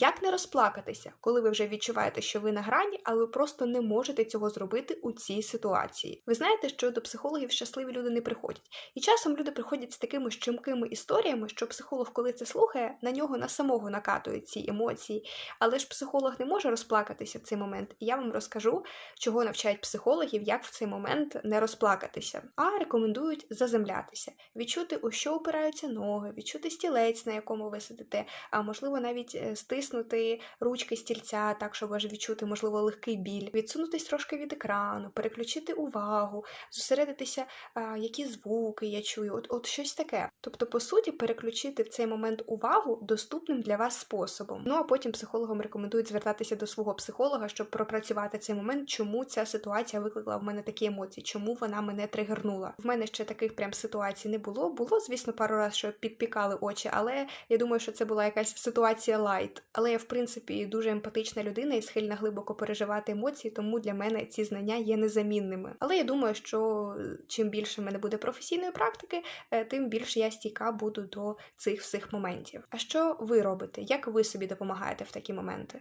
Як не розплакатися, коли ви вже відчуваєте, що ви на грані, але ви просто не можете цього зробити у цій ситуації? Ви знаєте, що до психологів щасливі люди не приходять, і часом люди приходять з такими щемкими історіями, що психолог, коли це слухає, на нього на самого накатують ці емоції. Але ж психолог не може розплакатися в цей момент. І я вам розкажу, чого навчають психологів, як в цей момент не розплакатися. А рекомендують заземлятися, відчути, у що опираються ноги, відчути стілець, на якому ви сидите, а можливо навіть е, стиснути ручки стільця, так щоб аж відчути, можливо, легкий біль, відсунутись трошки від екрану, переключити увагу, зосередитися, а, які звуки я чую, от, от щось таке. Тобто, по суті, переключити в цей момент увагу доступним для вас способом. Ну а потім психологам рекомендують звертатися до свого психолога, щоб пропрацювати цей момент, чому ця ситуація викликала в мене такі емоції, чому вона мене тригернула. В мене ще таких прям ситуацій не було. Було, звісно, пару разів, що підпікали очі, але я думаю, що це була якась ситуація лайт. Але я, в принципі, дуже емпатична людина і схильна глибоко переживати емоції, тому для мене ці знання є незамінними. Але я думаю, що е, чим більше в мене буде професійної практики, е, тим більше я стійка буду до цих всіх моментів. А що ви робите? Як ви собі допомагаєте в такі моменти?